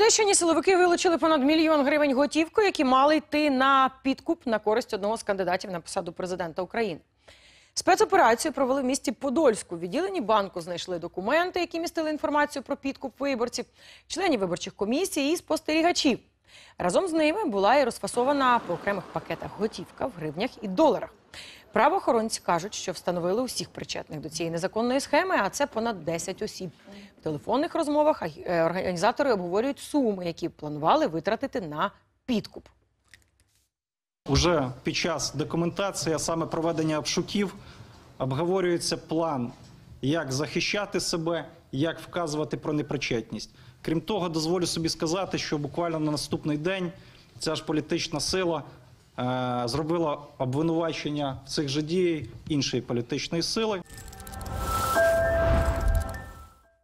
Одещині силовики вилучили понад мільйон гривень готівкою, які мали йти на підкуп на користь одного з кандидатів на посаду президента України. Спецоперацію провели в місті Подольську. В відділенні банку знайшли документи, які містили інформацію про підкуп виборців, членів виборчих комісій і спостерігачів. Разом з ними була і розфасована по окремих пакетах готівка в гривнях і доларах. Правоохоронці кажуть, що встановили усіх причетних до цієї незаконної схеми, а це понад 10 осіб. В телефонних розмовах е, організатори обговорюють суми, які планували витратити на підкуп. Уже під час документації, а саме проведення обшуків, обговорюється план, як захищати себе, як вказувати про непричетність. Крім того, дозволю собі сказати, що буквально на наступний день ця ж політична сила зробила обвинувачення в цих же діях іншої політичної сили.